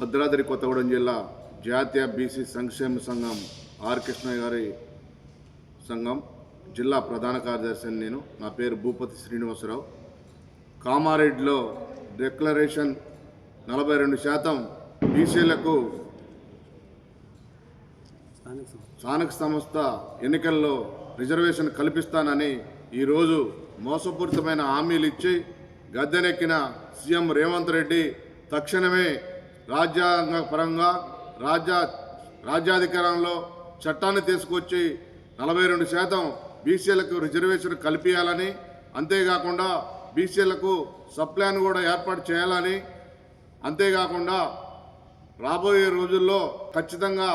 భద్రాద్రి కొత్తగూడెం జిల్లా జాతీయ బీసీ సంక్షేమ సంఘం ఆర్ కృష్ణయ్య గారి సంఘం జిల్లా ప్రధాన కార్యదర్శి నేను. నా పేరు భూపతి శ్రీనివాసరావు. కామారెడ్డిలో డిక్లరేషన్ నలభై రెండు శాతం బీసీలకు స్థానిక సంస్థ ఎన్నికల్లో రిజర్వేషన్ కల్పిస్తానని ఈరోజు మోసపూరితమైన హామీలు ఇచ్చి గద్దెనెక్కిన సీఎం రేవంత్ రెడ్డి తక్షణమే రాజ్యాంగ పరంగా రాజ్యా రాజ్యాధికారంలో చట్టాన్ని తీసుకొచ్చి నలభై రెండు శాతం బీసీలకు రిజర్వేషన్ కల్పించాలని అంతేకాకుండా బీసీలకు సప్లాన్ కూడా ఏర్పాటు చేయాలని అంతేకాకుండా రాబోయే రోజుల్లో ఖచ్చితంగా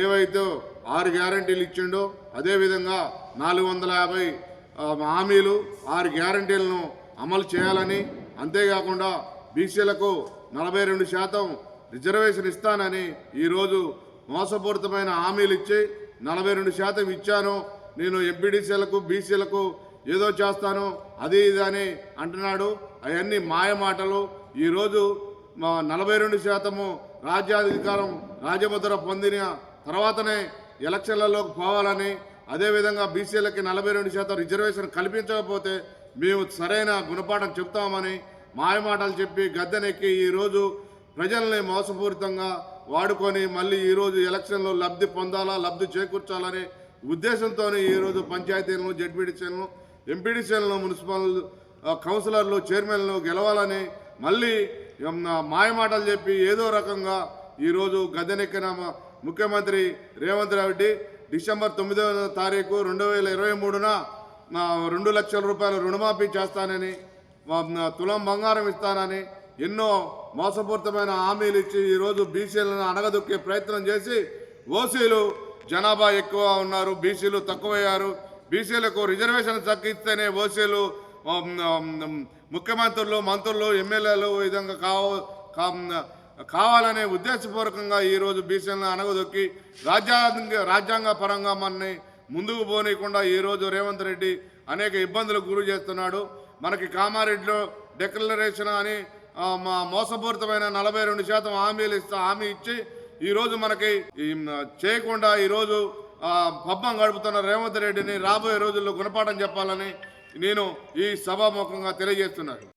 ఏవైతే ఆరు గ్యారంటీలు ఇచ్చిండో అదేవిధంగా నాలుగు వందల యాభై హామీలు ఆరు గ్యారంటీలను అమలు చేయాలని అంతేకాకుండా బీసీలకు నలభై రెండు శాతం రిజర్వేషన్ ఇస్తానని ఈరోజు మోసపూరితమైన హామీలు ఇచ్చి నలభై రెండు శాతం ఇచ్చాను. నేను ఎంపీడీసీలకు బీసీలకు ఏదో చేస్తాను అది ఇది అని అంటున్నాడు. అవన్నీ మాయమాటలు ఈరోజు మా నలభై రెండు శాతము రాజ్యాధికారం రాజభద్ర పొందిన తర్వాతనే ఎలక్షన్లలోకి పోవాలని అదేవిధంగా బీసీలకి నలభై రెండు శాతం రిజర్వేషన్ కల్పించకపోతే మేము సరైన గుణపాఠం చెప్తామని మాయమాటలు చెప్పి గద్దెనెక్కి ఈరోజు ప్రజల్ని మోసపూరితంగా వాడుకొని మళ్ళీ ఈరోజు ఎలక్షన్లో లబ్ధి పొందాలా లబ్ధి చేకూర్చాలనే ఉద్దేశంతోనే ఈరోజు పంచాయతీలను జడ్పీడీసీలను ఎంపీడీసీలను మున్సిపల్ కౌన్సిలర్లు చైర్మన్లు గెలవాలని మళ్ళీ మాయమాటలు చెప్పి ఏదో రకంగా ఈరోజు గద్దెనెక్కిన ముఖ్యమంత్రి రేవంత్ రెడ్డి డిసెంబర్ తొమ్మిదవ తారీఖు రెండు వేల ఇరవై మూడున రెండు లక్షల రూపాయలు రుణమాఫీ చేస్తానని తులం బంగారం ఇస్తానని ఎన్నో మోసపూరితమైన హామీలు ఇచ్చి ఈరోజు బీసీలను అణగదొక్కే ప్రయత్నం చేసి ఓసీలు జనాభా ఎక్కువ ఉన్నారు బీసీలు తక్కువయ్యారు. బీసీలకు రిజర్వేషన్ తగ్గిస్తేనే ఓసీలు ముఖ్యమంత్రులు మంత్రులు ఎమ్మెల్యేలు విధంగా కావ కావాలనే ఉద్దేశపూర్వకంగా ఈరోజు బీసీలను అనగదొక్కి రాజ్యాంగ రాజ్యాంగ పరంగా మనని ముందుకు పోనీయకుండా ఈరోజు రేవంత్ రెడ్డి అనేక ఇబ్బందులకు గురి చేస్తున్నాడు. మనకి కామారెడ్డిలో డిక్లరేషన్ అని మా మోసపూరితమైన నలభై రెండు శాతం హామీలు ఇస్తా హామీ ఇచ్చి ఈరోజు మనకి చేయకుండా ఈరోజు పబ్బం గడుపుతున్న రేవంత్ రెడ్డిని రాబోయే రోజుల్లో గుణపాఠం చెప్పాలని నేను ఈ సభాముఖంగా తెలియజేస్తున్నాను.